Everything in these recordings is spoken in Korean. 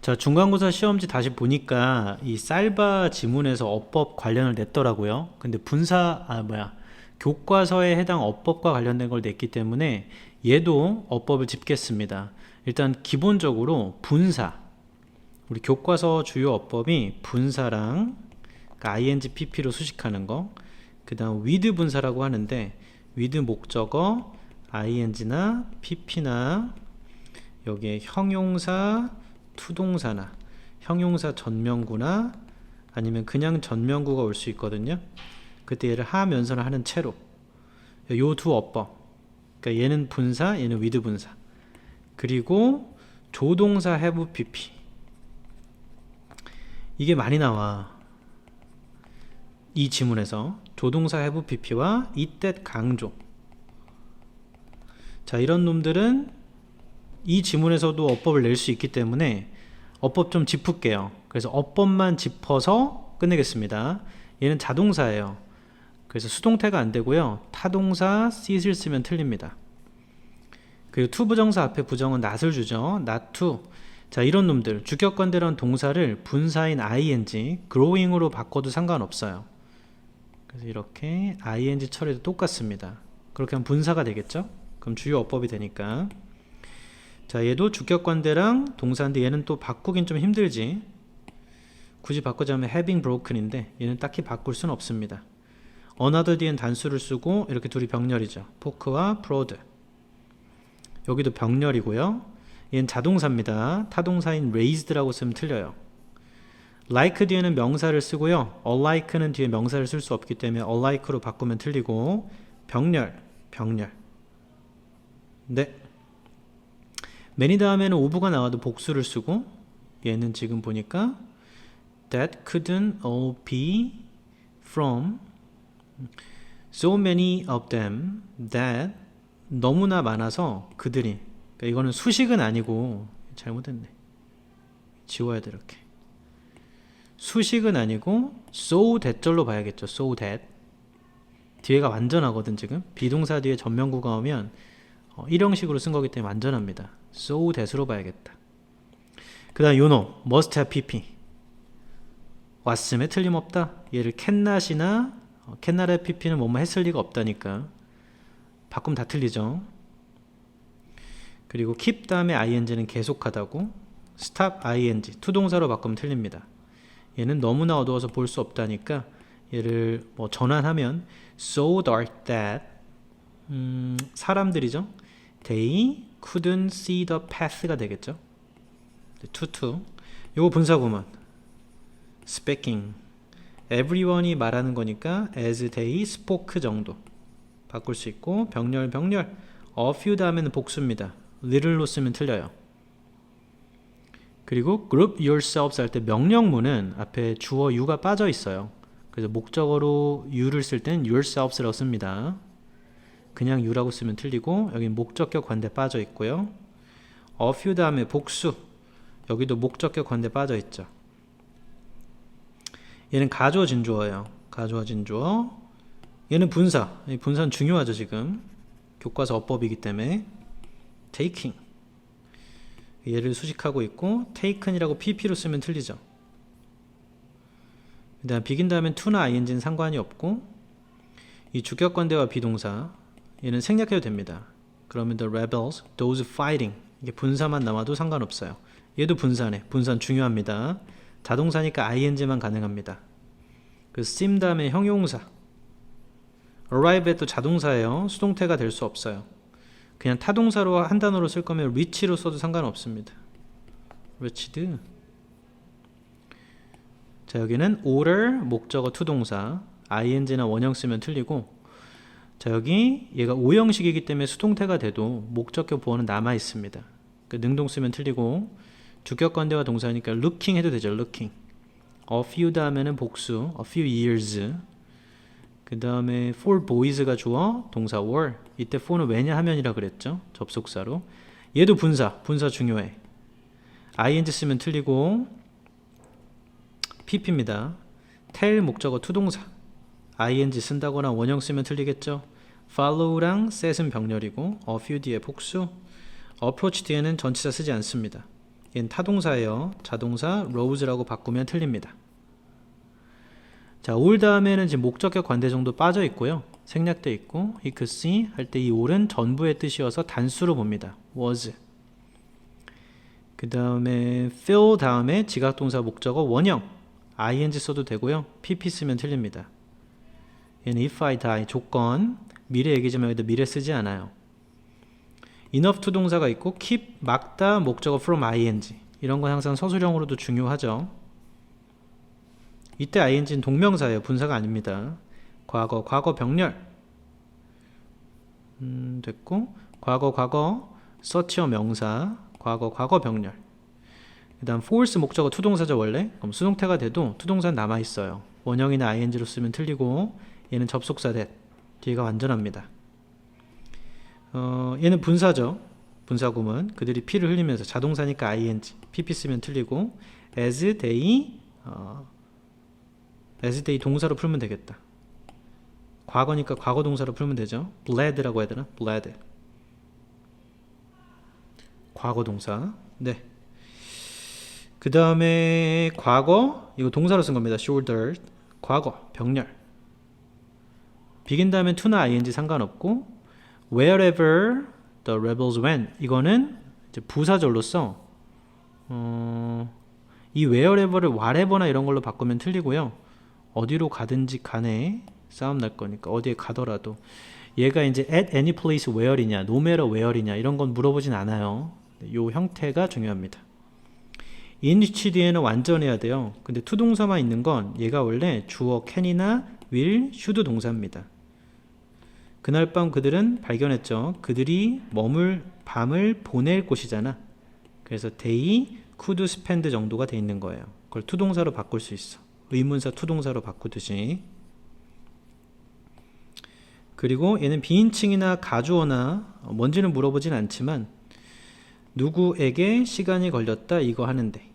자, 중간고사 시험지 다시 보니까 이 쌀바 지문에서 어법 관련을 냈더라고요. 근데 분사, 아, 뭐야. 교과서에 해당 어법과 관련된 걸 냈기 때문에 얘도 어법을 짚겠습니다. 일단 기본적으로 분사. 우리 교과서 주요 어법이 분사랑 그러니까 ing pp로 수식하는 거. 그 다음 with 분사라고 하는데 with 목적어 ing나 pp나 여기에 형용사 투동사나 형용사 전명구나 아니면 그냥 전명구가 올 수 있거든요. 그때 얘를 하면서는 하는 채로 요 두 어법. 그러니까 얘는 분사, 얘는 위드 분사. 그리고 조동사 have pp. 이게 많이 나와. 이 지문에서 조동사 have pp와 이때 강조. 자, 이런 놈들은 이 지문에서도 어법을 낼 수 있기 때문에 어법 좀 짚을게요. 그래서 어법만 짚어서 끝내겠습니다. 얘는 자동사예요. 그래서 수동태가 안 되고요. 타동사 sit을 쓰면 틀립니다. 그리고 to 부정사 앞에 부정은 not을 주죠. to. 자, 이런 놈들 주격관대란 동사를 분사인 ing, growing으로 바꿔도 상관없어요. 그래서 이렇게 ing 처리도 똑같습니다. 그렇게 하면 분사가 되겠죠? 그럼 주요 어법이 되니까. 자, 얘도 주격관대랑 동사인데 얘는 또 바꾸긴 좀 힘들지. 굳이 바꾸자면 having broken인데 얘는 딱히 바꿀 수는 없습니다. another 뒤엔 단수를 쓰고 이렇게 둘이 병렬이죠. 포크와 프로드. 여기도 병렬이고요. 얘는 자동사입니다. 타동사인 raised라고 쓰면 틀려요. like 뒤에는 명사를 쓰고요. alike는 뒤에 명사를 쓸 수 없기 때문에 alike로 바꾸면 틀리고 병렬, 병렬. 네. Many 다음에는 오브가 나와도 복수를 쓰고 얘는 지금 보니까 that couldn't all be from so many of them that 너무나 많아서 그들이. 그러니까 이거는 수식은 아니고 잘못했네. 지워야 돼 이렇게. 수식은 아니고 so that절로 봐야겠죠. so that. 뒤에가 완전하거든 지금. 비동사 뒤에 전명구가 오면 어, 일형식으로 쓴 거기 때문에 완전합니다 so that으로 봐야겠다. 그 다음 요노 must have pp. 왔음에 틀림없다. 얘를 캔낫이나 어, 캔낫의 pp는 뭐뭐 했을 리가 없다니까. 바꾸면 다 틀리죠. 그리고 keep 다음에 ing는 계속하다고. stop ing 투동사로 바꾸면 틀립니다. 얘는 너무나 어두워서 볼 수 없다니까. 얘를 뭐 전환하면 so dark that 음, 사람들이죠 they couldn't see the path가 되겠죠 투투 요거 분사구문 speaking everyone이 말하는 거니까 as they spoke 정도 바꿀 수 있고 병렬 병렬 a few 다음에는 복수입니다 little로 쓰면 틀려요 그리고 group yourselves 할 때 명령문은 앞에 주어 you가 빠져 있어요 그래서 목적어로 you를 쓸 때는 yourselves라고 씁니다 그냥 you라고 쓰면 틀리고 여기 목적격 관대 빠져 있고요 a few 다음에 복수 여기도 목적격 관대 빠져 있죠 얘는 가주어진 주어예요. 가주어진 주어. 얘는 분사. 이 분사는 중요하죠, 지금. 교과서 어법이기 때문에. taking. 얘를 수식하고 있고 taken이라고 pp로 쓰면 틀리죠. 그다음 begin 다음엔 to나 ing는 상관이 없고 이 주격관대와 비동사 얘는 생략해도 됩니다. 그러면 the rebels, those fighting 이게 분사만 남아도 상관없어요. 얘도 분사네. 분사는 중요합니다. 자동사니까 ing만 가능합니다. 그 sim 다음에 형용사. arrive에 또 자동사예요. 수동태가 될 수 없어요. 그냥 타동사로 한 단어로 쓸 거면 reach로 써도 상관없습니다. reached. 자 여기는 order 목적어 투동사 ing나 원형 쓰면 틀리고 자 여기 얘가 오형식이기 때문에 수동태가 돼도 목적격 보어는 남아 있습니다. 그 능동 쓰면 틀리고 주격 관대와 동사니까 looking 해도 되죠. looking. a few 다음에는 복수. a few years. 그 다음에 for boys가 주어 동사 were. 이때 for는 왜냐 하면이라 그랬죠. 접속사로. 얘도 분사. 분사 중요해. ing 쓰면 틀리고 pp입니다. tell 목적어 투동사. Ing 쓴다거나 원형 쓰면 틀리겠죠. follow랑 set은 병렬이고 a few 뒤에 복수. approach 뒤에는 전치사 쓰지 않습니다. 얘는 타동사예요. 자동사 rose라고 바꾸면 틀립니다. 자, 올 다음에는 지금 목적격 관대 정도 빠져 있고요. 생략돼 있고 he could see 할 때 이 올은 전부의 뜻이어서 단수로 봅니다. was. 그 다음에 fill 다음에 지각동사 목적어 원형 ing 써도 되고요. pp 쓰면 틀립니다. 얘는 if I die 조건 미래 얘기지만 여기다 미래 쓰지 않아요. enough to 동사가 있고 keep 막다 목적어 from ing 이런 건 항상 서술형으로도 중요하죠. 이때 ing는 동명사예요. 분사가 아닙니다. 과거 과거 병렬 음, 됐고 과거 과거 서치어 명사 과거 과거 병렬 그다음 force 목적어 투동사죠 원래 그럼 수동태가 돼도 투동사는 남아 있어요. 원형이나 ing로 쓰면 틀리고 얘는 접속사 that 뒤가 완전합니다. 어, 얘는 분사죠. 분사구문. 그들이 피를 흘리면서 자동사니까 ing, pp 쓰면 틀리고 as they 어, as they 동사로 풀면 되겠다. 과거니까 과거 동사로 풀면 되죠. bled라고 해야 되나? bled. 과거 동사. 네. 그 다음에 과거 이거 동사로 쓴 겁니다. shoulder 과거 병렬. Begin 다음에 to나 ing 상관없고 wherever the rebels went 이거는 부사절로서 어, 이 wherever를 whatever나 이런 걸로 바꾸면 틀리고요. 어디로 가든지 간에 싸움 날 거니까 어디에 가더라도 얘가 이제 at any place where이냐, no matter where이냐 이런 건 물어보진 않아요. 이 형태가 중요합니다. in which 뒤에는 완전해야 돼요. 근데 투동사만 있는 건 얘가 원래 주어 can이나 will, should 동사입니다. 그날 밤 그들은 발견했죠. 그들이 머물 밤을 보낼 곳이잖아. 그래서 they could spend 정도가 돼 있는 거예요. 그걸 투동사로 바꿀 수 있어. 의문사 투동사로 바꾸듯이. 그리고 얘는 비인칭이나 가주어나 뭔지는 물어보진 않지만 누구에게 시간이 걸렸다 이거 하는데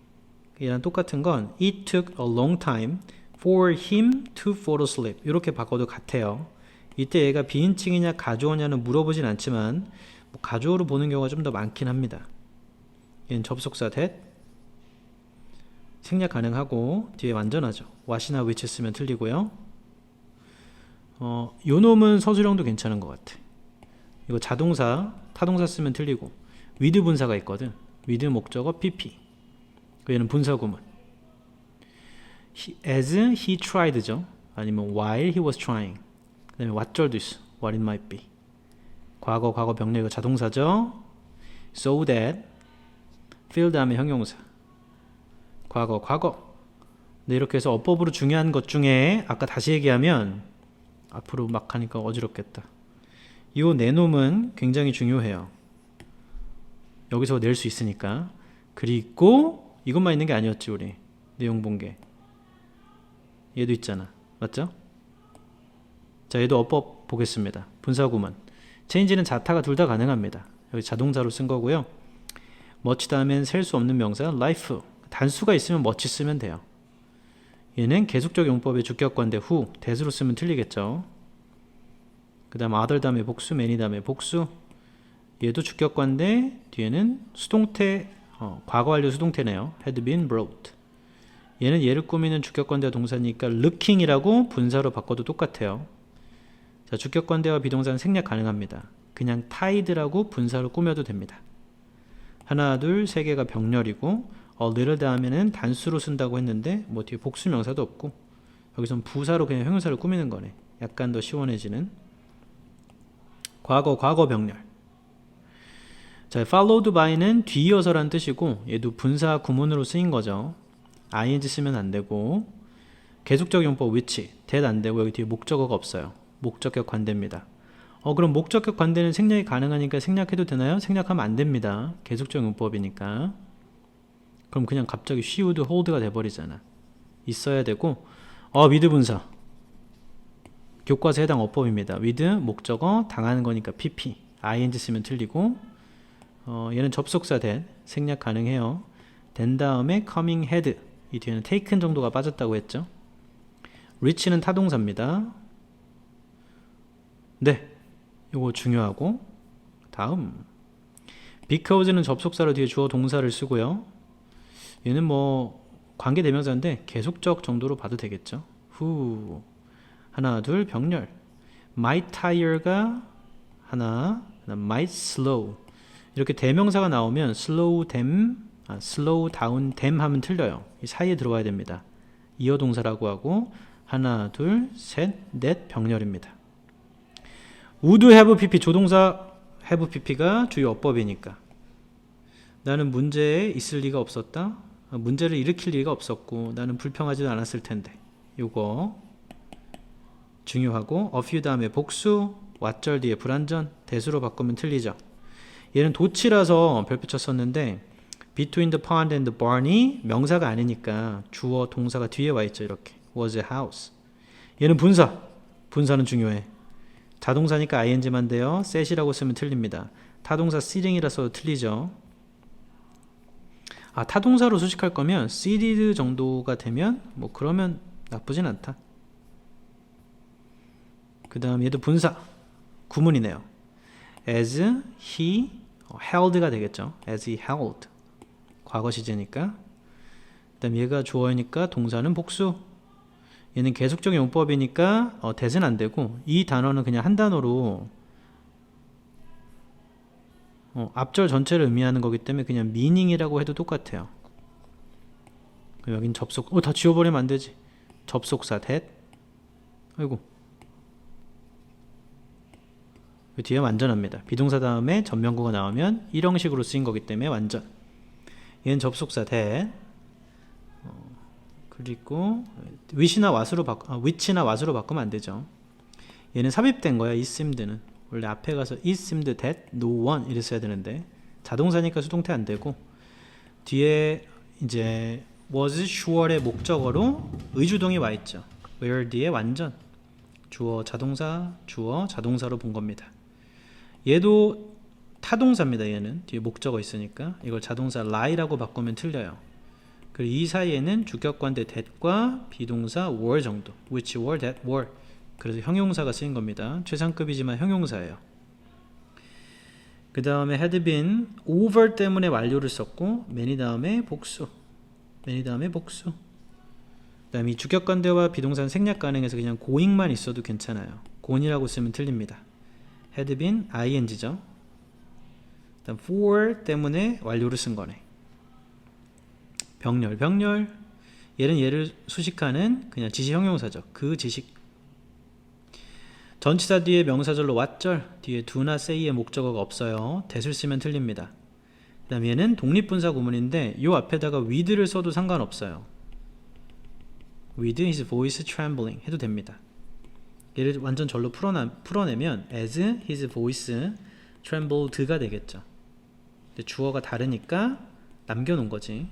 얘랑 똑같은 건 It took a long time for him to fall asleep 이렇게 바꿔도 같아요. 이때 얘가 비인칭이냐 가주어냐는 물어보진 않지만 뭐 가주어로 보는 경우가 좀 더 많긴 합니다. 얘는 접속사 that 생략 가능하고 뒤에 완전하죠. what이나 which 쓰면 틀리고요. 어, 요 놈은 서술형도 괜찮은 것 같아. 이거 자동사, 타동사 쓰면 틀리고 with 분사가 있거든. with 목적어 pp. 얘는 분사구문. He, as he tried죠. 아니면 while he was trying. 그 다음에 what절도 있어. what it might be. 과거, 과거 병렬 이거 자동사죠. so that fill 다음에 형용사. 과거, 과거. 네, 이렇게 해서 어법으로 중요한 것 중에 아까 다시 얘기하면 앞으로 막 하니까 어지럽겠다. 이 내놈은 굉장히 중요해요. 여기서 낼 수 있으니까. 그리고 이것만 있는 게 아니었지 우리 내용 본 게. 얘도 있잖아. 맞죠? 자, 얘도 어법 보겠습니다. 분사구문. 체인지는 자타가 둘 다 가능합니다. 여기 자동사로 쓴 거고요. 멋지 다음엔 셀수 없는 명사 life. 단수가 있으면 멋지 쓰면 돼요. 얘는 계속적 용법의 주격관대 후 대수로 쓰면 틀리겠죠. 그 다음 other 다음에 복수, many 다음에 복수. 얘도 주격관대 뒤에는 수동태, 어, 과거 완료 수동태네요. had been brought. 얘는 얘를 꾸미는 주격관대 동사니까 looking이라고 분사로 바꿔도 똑같아요. 자, 주격관대와 비동사는 생략 가능합니다. 그냥 tied라고 분사로 꾸며도 됩니다. 하나, 둘, 세 개가 병렬이고 어, little 다음에는 단수로 쓴다고 했는데 뭐 뒤에 복수 명사도 없고 여기선 부사로 그냥 형용사를 꾸미는 거네. 약간 더 시원해지는 과거 과거 병렬. 자, followed by는 뒤이어서란 뜻이고 얘도 분사 구문으로 쓰인 거죠. ing 쓰면 안 되고 계속적 용법 which that 안 되고 여기 뒤에 목적어가 없어요. 목적격 관대입니다. 어 그럼 목적격 관대는 생략이 가능하니까 생략해도 되나요? 생략하면 안 됩니다. 계속적 용법이니까. 그럼 그냥 갑자기 쉬우드 홀드가 돼버리잖아. 있어야 되고 어 위드 분사 교과서 해당 어법입니다. 위드 목적어 당하는 거니까 pp ing 쓰면 틀리고 어, 얘는 접속사 된 생략 가능해요. 된 다음에 coming had 이 뒤에는 taken 정도가 빠졌다고 했죠. reach는 타동사입니다. 네, 이거 중요하고 다음 because는 접속사로 뒤에 주어 동사를 쓰고요. 얘는 뭐 관계 대명사인데 계속적 정도로 봐도 되겠죠. 후 하나 둘 병렬 might tire가 하나 might slow 이렇게 대명사가 나오면 slow them 아, slow down them 하면 틀려요. 이 사이에 들어와야 됩니다. 이어 동사라고 하고 하나 둘 셋 넷 병렬입니다. Would have pp 조동사 have pp가 주요 어법이니까 나는 문제에 있을 리가 없었다. 아, 문제를 일으킬 리가 없었고 나는 불평하지도 않았을 텐데. 요거 중요하고 a few 다음에 복수 왓절 뒤에 불완전 대수로 바꾸면 틀리죠. 얘는 도치라서 별표 쳤었는데 between the pond and the barn이 명사가 아니니까 주어 동사가 뒤에 와 있죠. 이렇게 was a house. 얘는 분사. 분사는 중요해. 자동사니까 ing만 돼요. set이라고 쓰면 틀립니다. 타동사 sitting이라서 틀리죠. 아 타동사로 수식할 거면 seated 정도가 되면 뭐 그러면 나쁘진 않다. 그 다음 얘도 분사 구문이네요. as he held가 되겠죠. as he held 과거 시제니까. 그다음 얘가 주어이니까 동사는 복수. 얘는 계속적인 용법이니까 어, 대는 안 되고 이 단어는 그냥 한 단어로 어, 앞절 전체를 의미하는 거기 때문에 그냥 meaning이라고 해도 똑같아요. 여긴 접속. 어, 다 지워버리면 안 되지. 접속사 that. 아이고. 그 뒤에 완전합니다. 비동사 다음에 전명구가 나오면 일형식으로 쓰인 거기 때문에 완전. 얘는 접속사 that. 어, 그리고 which나 what으로 바꾸, 아, which나 what으로 바꾸면 안 되죠. 얘는 삽입된 거야. it seemed는. 원래 앞에 가서 it seemed that no one 이랬어야 되는데 자동사니까 수동태 안 되고 뒤에 이제 was sure의 목적어로 의주동이 와 있죠. where 뒤에 완전 주어 자동사 주어 자동사로 본 겁니다. 얘도 타동사입니다. 얘는 뒤에 목적어 있으니까 이걸 자동사 lie라고 바꾸면 틀려요. 그리고 이 사이에는 주격관대 that과 비동사 were 정도 which were that were 그래서 형용사가 쓰인 겁니다. 최상급이지만 형용사예요. 그 다음에 had been over 때문에 완료를 썼고 many 다음에 복수 many 다음에 복수 그 다음에 이 주격관대와 비동사는 생략 가능해서 그냥 going만 있어도 괜찮아요. gone이라고 쓰면 틀립니다. had been ing죠. 그 다음 for 때문에 완료를 쓴 거네. 병렬 병렬 얘는 얘를 수식하는 그냥 지시 형용사죠. 그 지식 전치사 뒤에 명사절로 왓절 뒤에 do나 say의 목적어가 없어요. 대을 쓰면 틀립니다. 그 다음 얘는 독립분사 구문인데 요 앞에다가 with를 써도 상관없어요. with his voice trembling 해도 됩니다. 얘를 완전 절로 풀어나, 풀어내면 as his voice trembled가 되겠죠. 주어가 다르니까 남겨놓은 거지.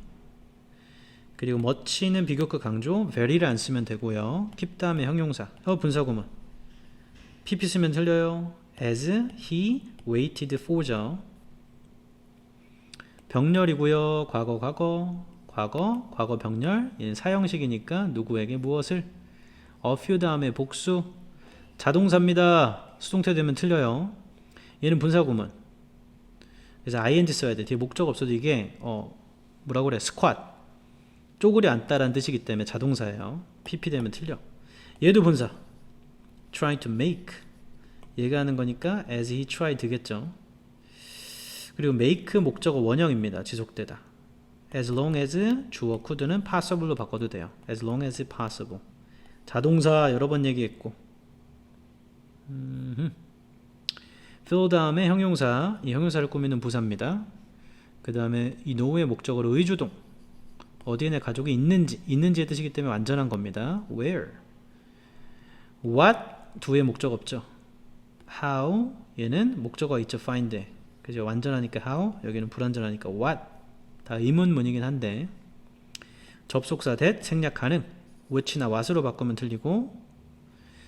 그리고 much는 비교급 강조 very를 안 쓰면 되고요. keep 다음에 형용사 어 분사 구문 pp 쓰면 틀려요. as he waited for죠. 병렬이고요. 과거 과거 과거 과거 병렬 얘는 사형식이니까 누구에게 무엇을 a few 다음에 복수 자동사입니다. 수동태 되면 틀려요. 얘는 분사구문. 그래서 ing 써야 돼. 뒤에 목적 없어도 이게 어 뭐라고 그래? 스쿼트. 쪼그리 앉다라는 뜻이기 때문에 자동사예요. pp 되면 틀려. 얘도 분사. trying to make 얘가 하는 거니까 as he tried 되겠죠. 그리고 make 목적어 원형입니다. 지속되다. as long as 주어 could는 possible로 바꿔도 돼요. as long as possible. 자동사 여러 번 얘기했고. 음흠. fill 다음에 형용사, 이 형용사를 꾸미는 부사입니다. 그 다음에 이 노우의 목적어로 의주동. 어디에 내 가족이 있는지, 있는지의 뜻이기 때문에 완전한 겁니다. where. what 두의 목적 없죠. how 얘는 목적어 있죠. find. 그죠? 완전하니까 how 여기는 불완전하니까 what 다 의문문이긴 한데 접속사 that 생략 가능 which나 what으로 바꾸면 틀리고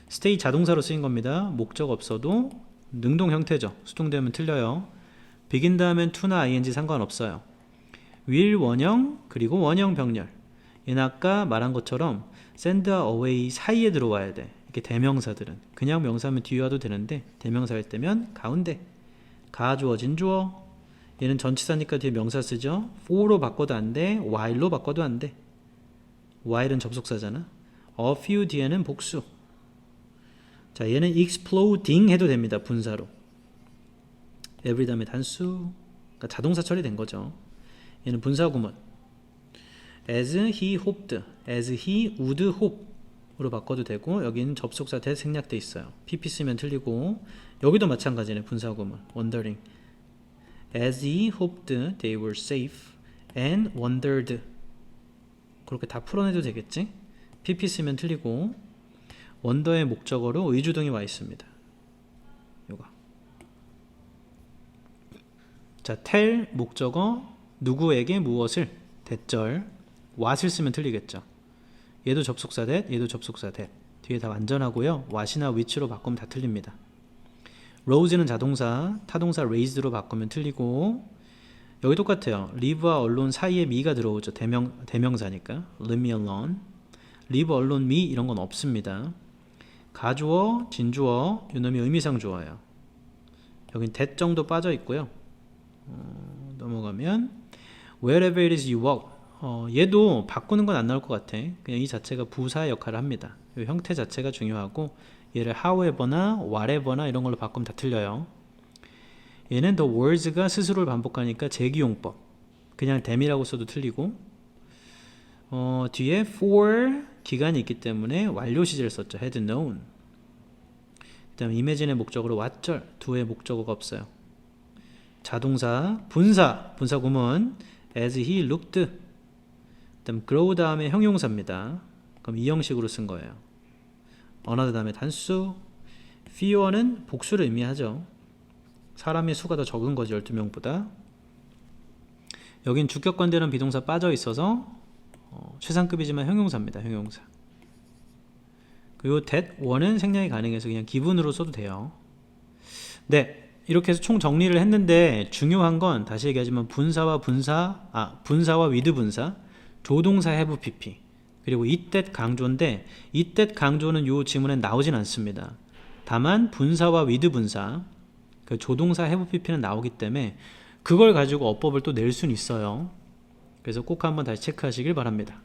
stay 자동사로 쓰인 겁니다. 목적 없어도 능동 형태죠. 수동되면 틀려요. begin 다음엔 to나 ing 상관없어요. Will 원형 그리고 원형 병렬 얘는 아까 말한 것처럼 send away 사이에 들어와야 돼. 이렇게 대명사들은 그냥 명사면 뒤에 와도 되는데 대명사일 때면 가운데 가 주어 진 주어 얘는 전치사니까 뒤에 명사 쓰죠. for로 바꿔도 안 돼. while로 바꿔도 안 돼. while은 접속사잖아. a few 뒤에는 복수. 자, 얘는 exploding 해도 됩니다. 분사로. every 다음에 단수. 그러니까 자동사 처리된 거죠. 얘는 분사 구문. as he hoped, as he would hope으로 바꿔도 되고 여기는 접속사 대 생략돼 있어요. pp 쓰면 틀리고 여기도 마찬가지네 분사 구문. wondering. as he hoped they were safe and wondered. 그렇게 다 풀어내도 되겠지? pp 쓰면 틀리고 원더의 목적어로 의주동이 와 있습니다. 요거. 자, tell 목적어 누구에게 무엇을 대절 what을 쓰면 틀리겠죠. 얘도 접속사 that, 얘도 접속사 that. 뒤에 다 완전하고요. what이나 which로 바꾸면 다 틀립니다. rose는 자동사, 타동사 raised로 바꾸면 틀리고 여기 똑같아요. live와 alone 사이에 me가 들어오죠. 대명 대명사니까 leave me alone. live alone me 이런 건 없습니다. 가주어, 진주어 요놈이 의미상 좋아요. 여긴 that 정도 빠져 있고요. 어, 넘어가면 wherever it is you walk 어, 얘도 바꾸는 건 안 나올 것 같아. 그냥 이 자체가 부사의 역할을 합니다. 이 형태 자체가 중요하고 얘를 however나 whatever나 이런 걸로 바꾸면 다 틀려요. 얘는 the words가 스스로를 반복하니까 재기용법. 그냥 them이라고 써도 틀리고 어, 뒤에 for 기간이 있기 때문에 완료 시제를 썼죠. had known. 그다음 imagine의 목적으로 왓절 두의 목적어가 없어요. 자동사 분사 분사 구문 as he looked 그다음 grow 다음에 형용사입니다. 그럼 이 형식으로 쓴 거예요. another 다음에 단수 fewer는 복수를 의미하죠. 사람의 수가 더 적은 거죠. 12명보다. 여긴 주격관대는 비동사 빠져 있어서 어, 최상급이지만 형용사입니다. 형용사. 그리고 that 원은 생략이 가능해서 그냥 기분으로 써도 돼요. 네. 이렇게 해서 총 정리를 했는데 중요한 건 다시 얘기하지만 분사와 분사 아 분사와 위드 분사 조동사 have pp 그리고 이때 강조인데 이때 강조는 요 지문에 나오진 않습니다. 다만 분사와 위드 분사 그 조동사 have pp는 나오기 때문에 그걸 가지고 어법을 또 낼 수는 있어요. 그래서 꼭 한번 다시 체크하시길 바랍니다.